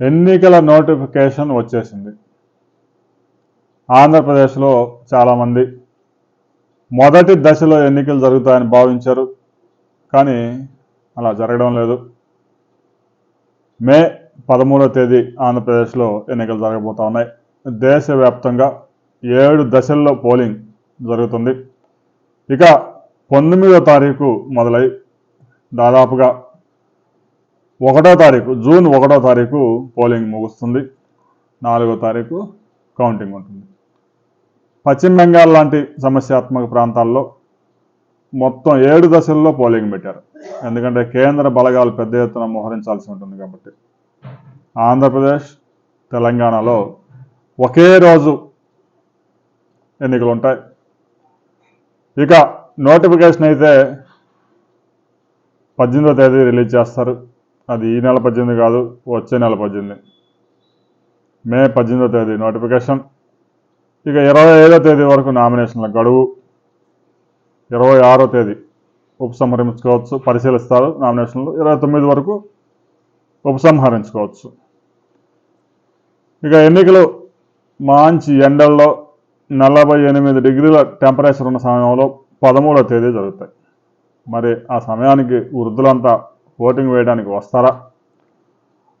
ఎన్నికల నోటిఫికేషన్ వచ్చేసింది. ఆంధ్రప్రదేశ్లో చాలామంది మొదటి దశలో ఎన్నికలు జరుగుతాయని భావించారు. కానీ అలా జరగడం లేదు. మే పదమూడో తేదీ ఆంధ్రప్రదేశ్లో ఎన్నికలు జరగబోతా ఉన్నాయి. దేశవ్యాప్తంగా ఏడు దశల్లో పోలింగ్ జరుగుతుంది. ఇక పంతొమ్మిదో తారీఖు మొదలై దాదాపుగా ఒకటో తారీఖు జూన్ ఒకటో తారీఖు పోలింగ్ ముగుస్తుంది. నాలుగో తారీఖు కౌంటింగ్ ఉంటుంది. పశ్చిమ బెంగాల్ లాంటి సమస్యాత్మక ప్రాంతాల్లో మొత్తం ఏడు దశల్లో పోలింగ్ పెట్టారు. ఎందుకంటే కేంద్ర బలగాలు పెద్ద ఎత్తున మోహరించాల్సి ఉంటుంది కాబట్టి. ఆంధ్రప్రదేశ్ తెలంగాణలో ఒకే రోజు ఎన్నికలు ఉంటాయి ఇక నోటిఫికేషన్ అయితే పద్దెనిమిదో తేదీ రిలీజ్ చేస్తారు. అది ఈ నెల పద్దెనిమిది కాదు వచ్చే నెల పద్దెనిమిది. మే పద్దెనిమిదో తేదీ నోటిఫికేషన్ ఇక ఇరవై ఐదో తేదీ వరకు నామినేషన్ల గడువు. ఇరవై ఆరో తేదీ ఉపసంహరించుకోవచ్చు పరిశీలిస్తారు నామినేషన్లు ఇరవై తొమ్మిది వరకు ఉపసంహరించుకోవచ్చు. ఇక ఎన్నికలు మంచి ఎండల్లో నలభై ఎనిమిది డిగ్రీల టెంపరేచర్ ఉన్న సమయంలో పదమూడో తేదీ జరుగుతాయి. మరి ఆ సమయానికి వృద్ధులంతా ఓటింగ్ వేయడానికి వస్తారా?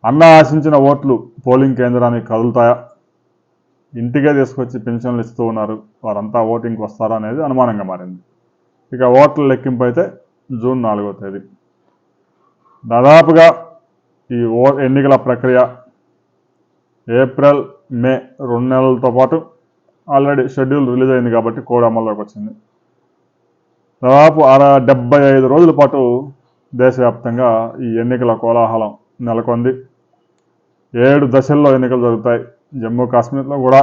అన్న ఆశించిన ఓట్లు పోలింగ్ కేంద్రానికి కదులుతాయా? ఇంటికే తీసుకొచ్చి పెన్షన్లు ఇస్తూ ఉన్నారు. వారంతా ఓటింగ్కి వస్తారా అనేది అనుమానంగా మారింది. ఇక ఓట్ల లెక్కింపు అయితే జూన్ నాలుగో తేదీ. దాదాపుగా ఈ ఓ ఎన్నికల ప్రక్రియ ఏప్రిల్ మే రెండు నెలలతో పాటు ఆల్రెడీ షెడ్యూల్ రిలీజ్ అయింది కాబట్టి కోడ్ అమల్లోకి వచ్చింది. దాదాపు అర డెబ్బై ఐదు రోజుల పాటు దేశవ్యాప్తంగా ఈ ఎన్నికల కోలాహలం నెలకొంది. ఏడు దశల్లో ఎన్నికలు జరుగుతాయి. జమ్మూ కాశ్మీర్లో కూడా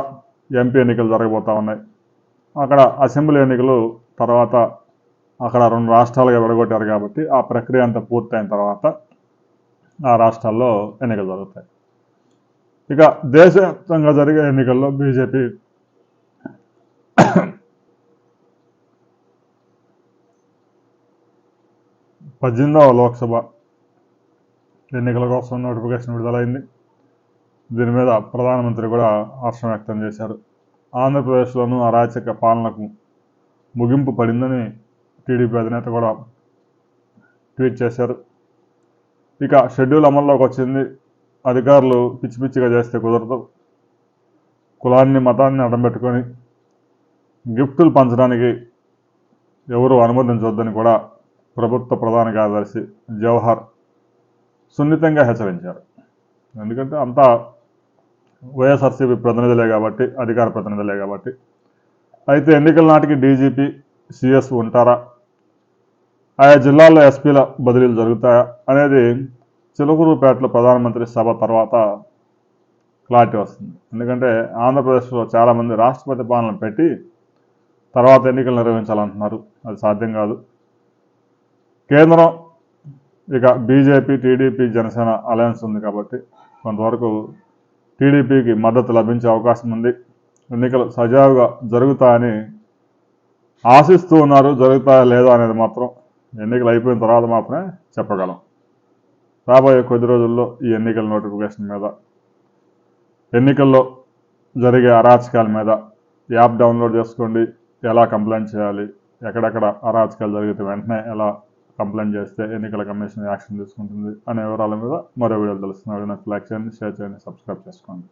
ఎంపీ ఎన్నికలు జరగబోతా ఉన్నాయి. అక్కడ అసెంబ్లీ ఎన్నికలు తర్వాత అక్కడ రెండు రాష్ట్రాలుగా విడగొట్టారు కాబట్టి ఆ ప్రక్రియ అంతా పూర్తయిన తర్వాత ఆ రాష్ట్రాల్లో ఎన్నికలు జరుగుతాయి. ఇక దేశవ్యాప్తంగా జరిగే ఎన్నికల్లో బీజేపీ పద్దెనిమిదవ లోక్సభ ఎన్నికల కోసం నోటిఫికేషన్ విడుదలైంది. దీని మీద ప్రధానమంత్రి కూడా హర్షం వ్యక్తం చేశారు. ఆంధ్రప్రదేశ్లోనూ అరాచక పాలనకు ముగింపు పడిందని టీడీపీ అధినేత కూడా ట్వీట్ చేశారు. ఇక షెడ్యూల్ అమల్లోకి వచ్చింది. అధికారులు పిచ్చి పిచ్చిగా చేస్తే కుదరదు. కులాన్ని మతాన్ని అడ్డం గిఫ్టులు పంచడానికి ఎవరు అనుమతించవద్దని కూడా ప్రభుత్వ ప్రధాన కార్యదర్శి జవహర్ సున్నితంగా హెచ్చరించారు. ఎందుకంటే అంతా వైఎస్ఆర్సీపీ ప్రతినిధులే కాబట్టి అధికార ప్రతినిధులే కాబట్టి. అయితే ఎన్నికల నాటికి డీజీపీ సిఎస్ ఉంటారా? ఆయా జిల్లాల్లో ఎస్పీల బదిలీలు జరుగుతాయా? అనేది చిలుకూరుపేటలో ప్రధానమంత్రి సభ తర్వాత క్లారిటీ వస్తుంది. ఎందుకంటే ఆంధ్రప్రదేశ్లో చాలామంది రాష్ట్రపతి పాలన పెట్టి తర్వాత ఎన్నికలు నిర్వహించాలంటున్నారు. అది సాధ్యం కాదు. కేంద్రం ఇక బీజేపీ టీడీపీ జనసేన అలయన్స్ ఉంది కాబట్టి కొంతవరకు టీడీపీకి మద్దతు లభించే అవకాశం ఉంది. ఎన్నికలు సజావుగా జరుగుతాయని ఆశిస్తూ ఉన్నారు. జరుగుతాయా లేదా అనేది మాత్రం ఎన్నికలు అయిపోయిన తర్వాత మాత్రమే చెప్పగలం. రాబోయే కొద్ది రోజుల్లో ఈ ఎన్నికల నోటిఫికేషన్ మీద ఎన్నికల్లో జరిగే అరాచకాల మీద యాప్ డౌన్లోడ్ చేసుకోండి. ఎలా కంప్లైంట్ చేయాలి? ఎక్కడెక్కడ అరాచకాలు జరిగితే వెంటనే ఎలా కంప్లైంట్ చేస్తే ఎన్నికల కమిషన్ యాక్షన్ తీసుకుంటుంది అనే వివరాల మీద మరో వీడియోలు తెలుస్తున్నాడు నాకు లైక్ చేయండి షేర్ చేయండి సబ్స్క్రైబ్ చేసుకోండి.